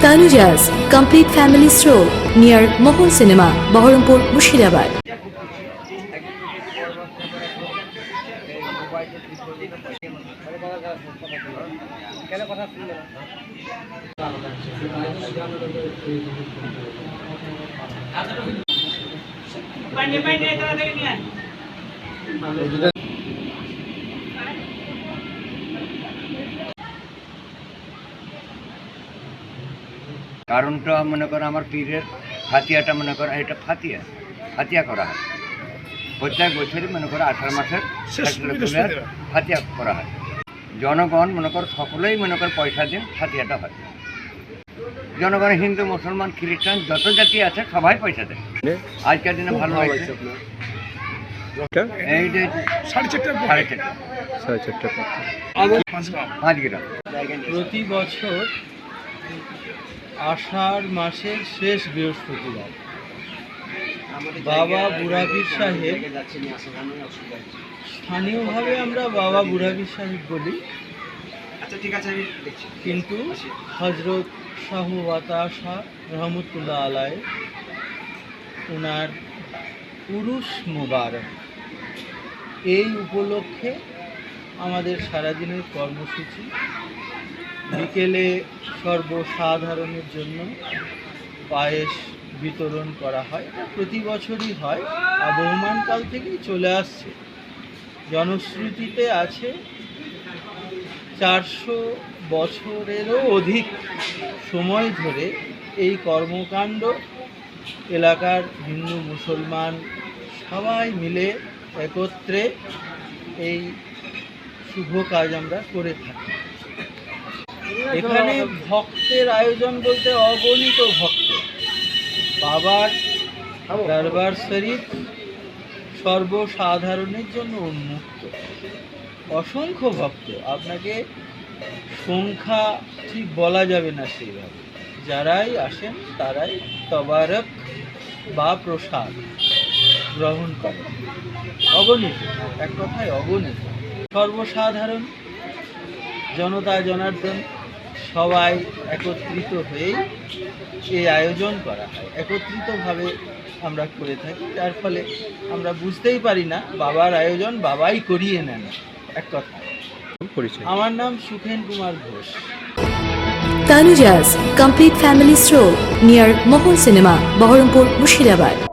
Tanujas Complete Family Stroll near Mohol Cinema, Baharampur, Mushirabad. পাইনে পাইনে তাড়াতাড়ি নিয়ে কারণটা মনে করো আমার পীরের ফাতিয়াটা মনে করো এটা ফাতিয়া ফাতিয়া করা হয়। প্রত্যেক বছরই মনে করো আঠারো মাসের ফাতিয়া করা হয়। জনগণ মনে করো সকলেই মনে করো পয়সা দিয়ে ফাতিয়াটা হয়। জনগণ হিন্দু মুসলমান খ্রিস্টান যত জাতি আছে সবাই পয়সা দেয়। আজকের দিনে ভালো লাগছে এই যে সাড়ে চারটা সাড়ে চারটা সাড়ে চারটে পাঁচ গ্রাম। প্রতি বছর আষাঢ় মাসের শেষ বৃহস্পতিবার। বাবা বুড়াপীর সাহেব স্থানীয়ভাবে আমরা বাবা বুড়াপীর সাহেব বলি। কিন্তু হজরত শাহ বাতাসা রহমতুল্লাহ আলাই ওনার পুরুষ মোবারক। এই উপলক্ষে আমাদের সারাদিনের কর্মসূচি বিকেলে সর্বসাধারণের জন্য পায়েস বিতরণ করা হয়। এটা প্রতি বছরই হয় আবহমানকাল থেকেই চলে আসছে। জনশ্রুতিতে আছে চারশো বছরেরও অধিক সময় ধরে এই কর্মকাণ্ড এলাকার হিন্দু মুসলমান সবাই মিলে একত্রে এই শুভ কাজ আমরা করে থাকি। এখানে ভক্তের আয়োজন বলতে অগণিত ভক্ত। বাবার দরবার শরীফ সর্বসাধারণের জন্য উন্মুক্ত। অসংখ্য ভক্ত, আপনাকে সংখ্যা ঠিক বলা যাবে না সেইভাবে। যারাই আসেন, তারাই তবারক বা প্রসাদ গ্রহণ করেন। অগণিত, এক কথায় অগণিত। সর্বসাধারণ জনতা, জনার্দন সবাই একত্রিত হয়েই এই আয়োজন করা হয়। একত্রিতভাবে আমরা করে থাকি যার ফলে আমরা বুঝতেই পারি না বাবার আয়োজন বাবাই করিয়ে নেন এক কথা। আমার নাম Sukhen Kumar Ghosh. Tanujas complete family Stroll near Mohol cinema Baharampur Mushirabad.